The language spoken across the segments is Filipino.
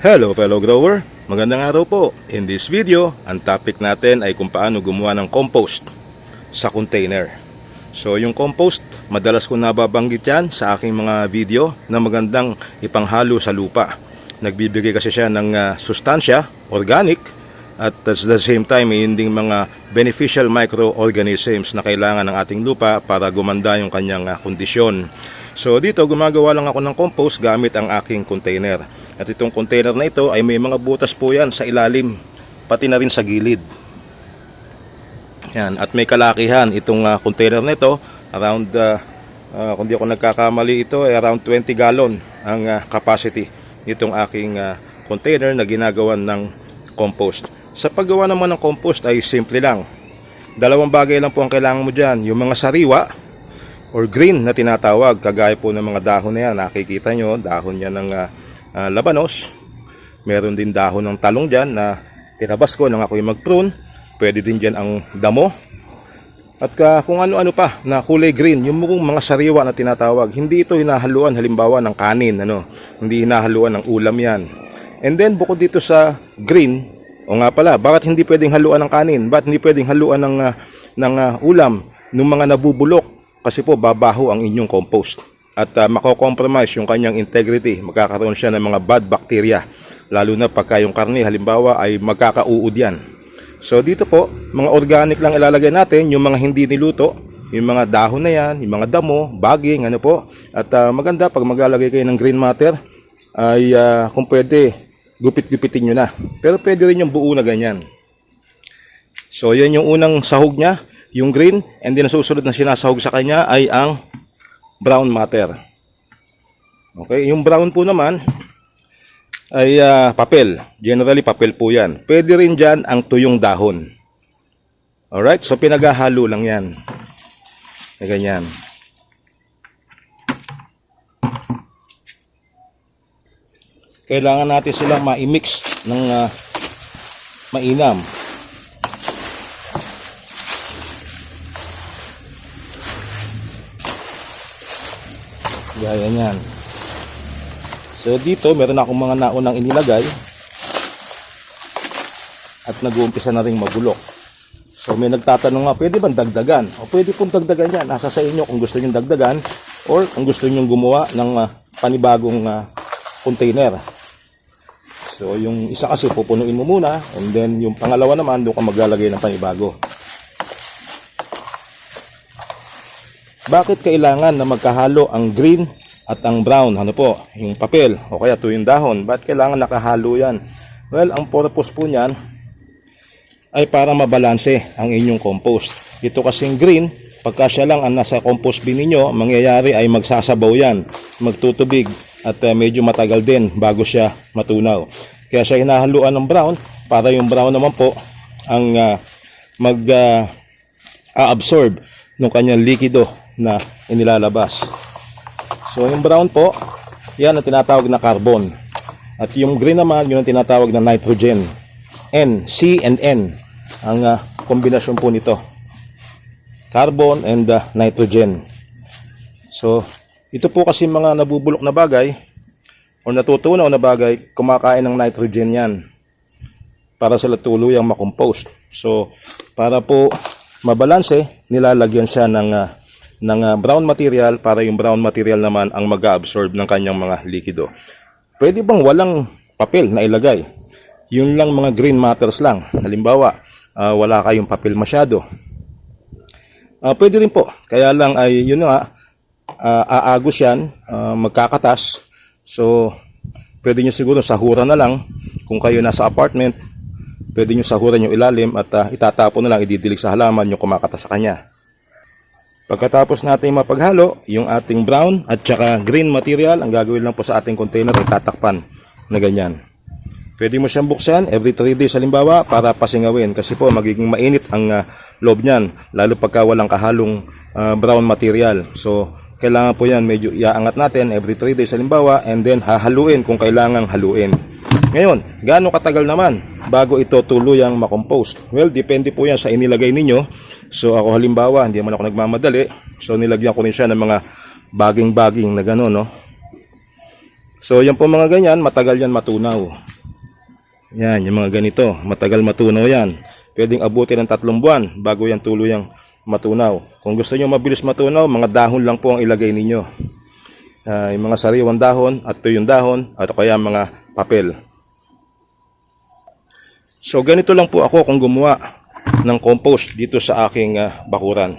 Hello fellow grower, magandang araw po. In this video, ang topic natin ay kung paano gumawa ng compost sa container. So yung compost, madalas ko nababanggit yan sa aking mga video na magandang ipanghalo sa lupa. Nagbibigay kasi siya ng ah, sustansya, organic, at at the same time may hindi mga beneficial microorganisms na kailangan ng ating lupa para gumanda yung kanyang ah, kondisyon. So dito gumagawa lang ako ng compost gamit ang aking container. At itong container na ito ay may mga butas po yan sa ilalim, pati na rin sa gilid. Yan, at may kalakihan itong ah, container na ito, around ah, ah, kung di ako nagkakamali ito ay around 20 gallon ang ah, capacity nitong aking ah, container na ginagawan ng compost. Sa paggawa naman ng compost ay simple lang. Dalawang bagay lang po ang kailangan mo dyan. Yung mga sariwa or green na tinatawag. Kagaya po ng mga dahon na yan. Nakikita nyo, dahon yan ng ah, labanos. Meron din dahon ng talong dyan na tinabas ko nang ako'y mag-prune. Pwede din dyan ang damo. At ka, kung ano-ano pa na kulay green, yung mga sariwa na tinatawag, hindi ito hinahaluan halimbawa ng kanin, ano, hindi hinahaluan ng ulam yan. And then bukod dito sa green, o nga pala, bakit hindi pwedeng haluan ng kanin? Bakit hindi pwedeng haluan ng, ah, ng ah, ulam ng mga nabubulok? Kasi po babaho ang inyong compost. At uh, mako-compromise yung kanyang integrity. Magkakaroon siya ng mga bad bacteria. Lalo na pagka yung karne halimbawa ay magkakauud yan. So dito po, mga organic lang ilalagay natin, yung mga hindi niluto, yung mga dahon na yan, yung mga damo, baging, ano po. At ah, maganda pag maglalagay kayo ng green matter, ay ah, kung pwede, gupit-gupitin nyo na. Pero pwede rin yung buo na ganyan. So yan yung unang sahog niya, yung green, and then ang susunod na sinasahog sa kanya ay ang brown matter. Okay, yung brown po naman, ay ah, papel. Generally, papel po yan. Pwede rin dyan ang tuyong dahon. Alright? So, pinaghahalo lang yan. Na ganyan. Kailangan natin silang ma-mix ng ah, mainam. Gaya niyan. So dito meron akong mga naunang inilagay at nag-uumpisa na rin magulok. So may nagtatanong nga, pwede bang dagdagan? O pwede pong dagdagan yan. Nasa sa inyo kung gusto nyo dagdagan or kung gusto nyo gumawa ng ah, panibagong ah, container. So yung isa kasi pupunuin mo muna and then yung pangalawa naman doon ka maglalagay ng panibago. Bakit kailangan na magkahalo ang green at ang brown? Ano po? Yung papel o kaya ito yung dahon. Bakit kailangan nakahalo yan? Well, ang purpose po niyan ay para mabalanse ang inyong compost. Ito kasing green, pagka siya lang ang nasa compost bin ninyo, mangyayari ay magsasabaw yan, magtutubig at uh, medyo matagal din bago siya matunaw. Kaya siya hinahaluan ng brown para yung brown naman po ang uh, mag uh, a-absorb ng kanyang likido na inilalabas. So yung brown po, yan ang tinatawag na carbon. At yung green naman, yun ang tinatawag na nitrogen. N, C and N ang ah, kombinasyon po nito. Carbon and ah, nitrogen. So, ito po kasi mga nabubulok na bagay o natutunaw na bagay, kumakain ng nitrogen yan para sila tuluyang makompost. So, para po mabalanse, nilalagyan siya ng ah, ng ah, brown material para yung brown material naman ang mag-absorb ng kanyang mga likido. Pwede bang walang papel na ilagay? Yun lang mga green matters lang. Halimbawa, ah, wala kayong papel masyado. Ah, pwede rin po. Kaya lang ay yun nga, ah, aagos yan, ah, magkakatas. So, pwede nyo siguro sahuran na lang kung kayo nasa apartment. Pwede nyo sahuran yung ilalim at ah, itatapon na lang, ididilig sa halaman yung kumakatas sa kanya. Pagkatapos natin mapaghalo, yung ating brown at saka green material, ang gagawin lang po sa ating container ay tatakpan na ganyan. Pwede mo siyang buksan every 3 days halimbawa para pasingawin kasi po magiging mainit ang ah, loob niyan lalo pagka walang kahalong ah, brown material. So kailangan po yan medyo iaangat natin every 3 days halimbawa and then hahaluin kung kailangang haluin. Ngayon, gaano katagal naman bago ito tuluyang makompose? Well, depende po yan sa inilagay ninyo. So ako halimbawa, hindi man ako nagmamadali. So nilagyan ko rin siya ng mga baging-baging na gano'n, no? So yan po mga ganyan, matagal yan matunaw. Yan, yung mga ganito, matagal matunaw yan. Pwedeng abutin ng tatlong buwan bago yan tuluyang matunaw. Kung gusto nyo mabilis matunaw, mga dahon lang po ang ilagay ninyo. Ah, yung mga sariwang dahon at tuyong dahon at kaya mga papel. So ganito lang po ako kung gumawa ng compost dito sa aking ah, bakuran.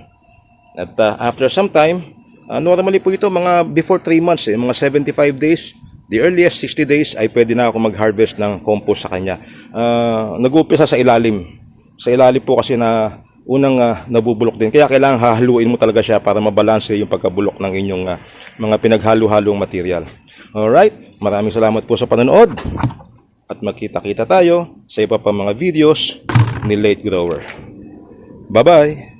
At ah, after some time, ah, normally po ito mga before 3 months, eh, mga 75 days, the earliest 60 days ay pwede na ako mag-harvest ng compost sa kanya. Ah, nag-uumpisa sa ilalim. Sa ilalim po kasi na unang ah, nabubulok din. Kaya kailangan hahaluin mo talaga siya para mabalanse yung pagkabulok ng inyong ah, mga pinaghalo-halong material. Alright, maraming salamat po sa panonood at magkita-kita tayo sa iba pa mga videos ni Late Grower. Bye-bye!